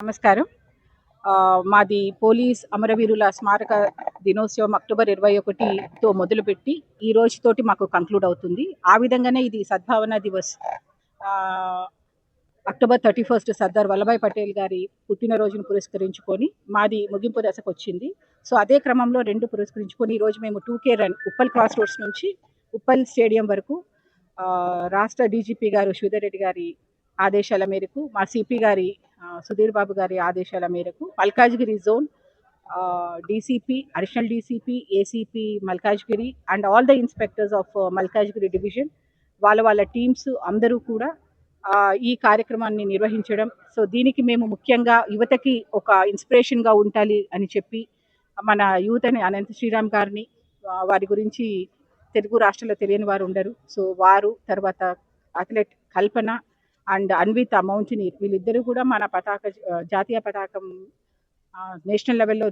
నమస్కారం. మాది పోలీస్ అమరవీరుల స్మారక దినోత్సవం అక్టోబర్ ఇరవై ఒకటితో మొదలుపెట్టి ఈ రోజుతోటి మాకు కంక్లూడ్ అవుతుంది. ఆ విధంగానే ఇది సద్భావన దివస్. ఆ, October thirty first Sardar Vallabhbhai Patel గారి పుట్టినరోజును పురస్కరించుకొని మాది ముగింపు దశకు వచ్చింది. సో అదే క్రమంలో రెండు పురస్కరించుకొని ఈరోజు మేము two K run Uppal cross roads నుంచి ఉప్పల్ స్టేడియం వరకు రాష్ట్ర డీజీపీ గారు శ్రీధర్ రెడ్డి గారి ఆదేశాల మేరకు మా సిపి గారి సుధీర్ బాబు గారి ఆదేశాల మేరకు Malkajgiri zone DCP additional DCP ACP Malkajgiri and all the inspectors of Malkajgiri division వాళ్ళ వాళ్ళ టీమ్స్ అందరూ కూడా ఈ కార్యక్రమాన్ని నిర్వహించడం. సో దీనికి మేము ముఖ్యంగా యువతకి ఒక ఇన్స్పిరేషన్గా ఉండాలి అని చెప్పి మన యూత్ అని అనంత శ్రీరామ్ గారిని వారి గురించి తెలుగు రాష్ట్రాల్లో తెలియని వారు ఉండరు. సో వారు తర్వాత athlete Kalpana and Anvith mountaineer వీళ్ళిద్దరూ కూడా మన పతాక జాతీయ పతాకం నేషనల్ లెవెల్లో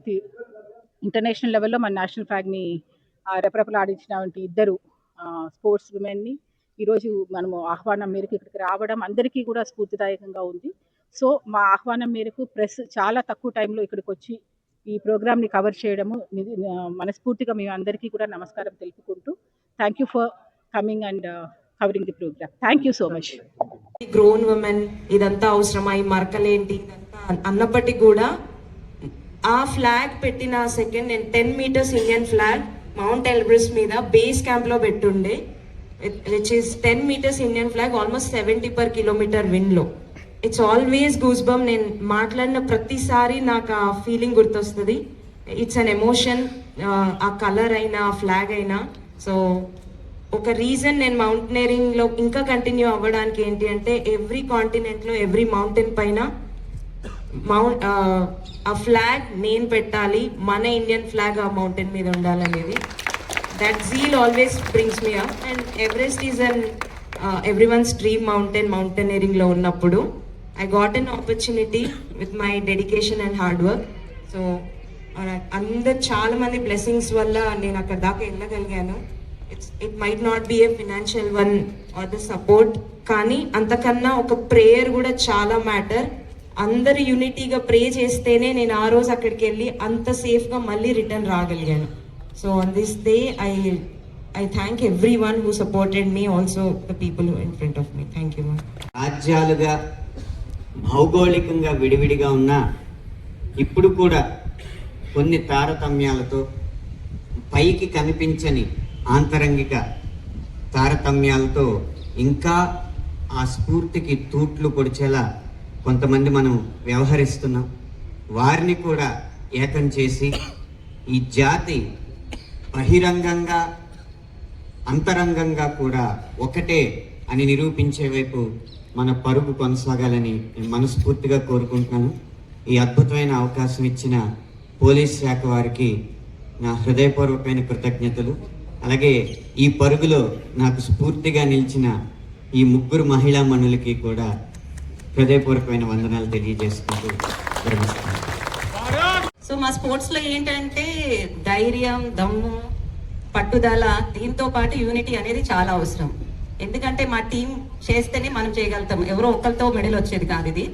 ఇంటర్నేషనల్ లెవెల్లో మన నేషనల్ ఫ్లాగ్ని రెపరెపలాడించినటువంటి ఇద్దరు స్పోర్ట్స్ ఉమెన్ని ఈరోజు మనము ఆహ్వానం మేరకు ఇక్కడికి రావడం అందరికీ కూడా స్ఫూర్తిదాయకంగా ఉంది. సో మా ఆహ్వానం మేరకు ప్రెస్ చాలా తక్కువ టైంలో ఇక్కడికి వచ్చి ఈ ప్రోగ్రామ్ని కవర్ చేయడము మనస్ఫూర్తిగా మేము అందరికీ కూడా నమస్కారం తెలుపుకుంటూ thank you for coming and covering the programme. Thank you so much. Grown women ఇదంతా అవసరమా? ఈ మరకలేంటి? ఇదంతా అన్నప్పటికీ కూడా ఆ ఫ్లాగ్ పెట్టిన సెకండ్ నేను ten metres Indian flag Mount Elbrus మీద బేస్ క్యాంప్లో పెట్టుండే. Which is ten metres Indian flag almost seventy per kilometre విన్లో. It's always goose bump నేను మాట్లాడిన ప్రతిసారి నాకు ఆ ఫీలింగ్ గుర్తొస్తుంది. ఇట్స్ అన్ ఎమోషన్ ఆ కలర్ అయినా ఆ ఫ్లాగ్ అయినా. సో ఒక రీజన్ నేను మౌంటైనరింగ్లో ఇంకా కంటిన్యూ అవ్వడానికి ఏంటి అంటే ఎవ్రీ కాంటినెంట్లో ఎవ్రీ మౌంటైన్ పైన మౌంట్ ఆ ఫ్లాగ్ నేను పెట్టాలి మన ఇండియన్ ఫ్లాగ్ ఆ మౌంటైన్ మీద ఉండాలనేది. That zeal always brings me up and Everest is an everyone stream mountain మౌంటైనరింగ్లో ఉన్నప్పుడు. I got an opportunity with my dedication and hard work so అందరు చాలా మంది బ్లెస్సింగ్స్ వల్ల నేను అక్కడ దాకా వెళ్ళగలిగాను. It's it might not be a financial one or the support కానీ అంతకన్నా ఒక ప్రేయర్ కూడా చాలా మ్యాటర్ అందరు యూనిటీగా ప్రే చేస్తేనే నేను ఆ రోజు అక్కడికి వెళ్ళి అంత సేఫ్గా మళ్ళీ return రాగలిగాను. So on this day I I thank everyone who supported me also the people in front of me thank you రాజ్యాలుగా భౌగోళికంగా విడివిడిగా ఉన్న ఇప్పుడు కూడా కొన్ని తారతమ్యాలతో పైకి కనిపించని ఆంతరంగిక తారతమ్యాలతో ఇంకా ఆ స్ఫూర్తికి తూట్లు పొడిచేలా కొంతమంది మనం వ్యవహరిస్తున్నాం. వారిని కూడా ఏకం చేసి ఈ జాతి బహిరంగంగా అంతరంగంగా కూడా ఒకటే అని నిరూపించే వైపు మన పరుగు కొనసాగాలని నేను మనస్ఫూర్తిగా కోరుకుంటున్నాను. ఈ అద్భుతమైన అవకాశం ఇచ్చిన పోలీస్ శాఖ వారికి నా హృదయపూర్వకమైన కృతజ్ఞతలు. అలాగే ఈ పరుగులో నాకు స్ఫూర్తిగా నిలిచిన ఈ ముగ్గురు మహిళా మనులకి కూడా హృదయపూర్వకమైన వందనాలు తెలియజేసుకుంటూ సో మా స్పోర్ట్స్లో ఏంటంటే ధైర్యం దమ్ము పట్టుదల దీంతో పాటు యూనిటీ అనేది చాలా అవసరం. ఎందుకంటే మా టీం చేస్తేనే మనం చేయగలుగుతాం. ఎవరో ఒకరితో మెడల్ వచ్చేది కాదు ఇది.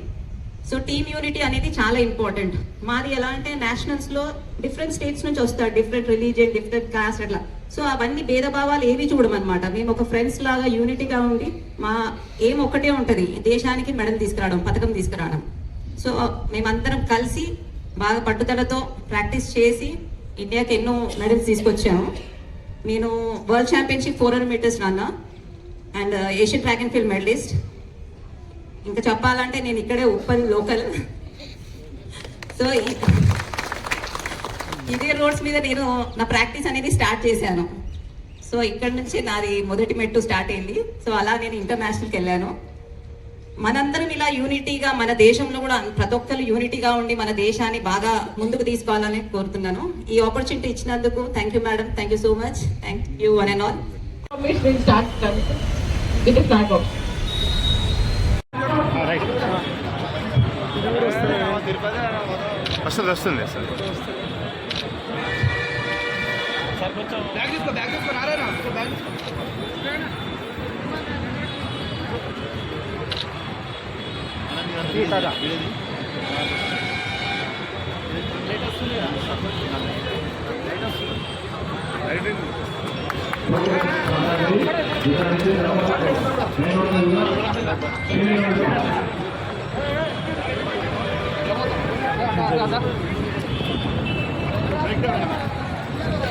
సో టీమ్ యూనిటీ అనేది చాలా ఇంపార్టెంట్ మాది ఎలా అంటే నేషనల్స్లో డిఫరెంట్ స్టేట్స్ నుంచి వస్తారు. డిఫరెంట్ రిలీజియన్ డిఫరెంట్ క్లాస్ అట్లా. సో అవన్నీ భేదభావాలు ఏవి చూడమన్నమాట. మేము ఒక ఫ్రెండ్స్ లాగా యూనిటీగా ఉండి మా ఏం ఒకటే ఉంటుంది. దేశానికి మెడల్ తీసుకురావడం పథకం తీసుకురావడం. సో మేమందరం కలిసి బాగా పట్టుదలతో ప్రాక్టీస్ చేసి ఇండియాకి ఎన్నో మెడల్స్ తీసుకొచ్చాము. నేను world championship four hundred meters runner and Asian track and field medalist ఇంకా చెప్పాలంటే నేను ఇక్కడే ఉప్పల్ లోకల్ సో ఇదే రోడ్స్ మీద నేను నా ప్రాక్టీస్ అనేది స్టార్ట్ చేశాను. సో ఇక్కడ నుంచి నాది మొదటి మెట్టు స్టార్ట్ అయింది. సో అలా నేను ఇంటర్నేషనల్కి వెళ్ళాను. మనందరం ఇలా యూనిటీగా మన దేశంలో కూడా ప్రతి ఒక్కరు యూనిటీగా ఉండి మన దేశాన్ని బాగా ముందుకు తీసుకోవాలని కోరుతున్నాను. ఈ ఆపర్చునిటీ ఇచ్చినందుకు thank you madam thank you so much thank you one and all Which will start with the flag off. వస్తుంది వస్తుంది సార్ Thank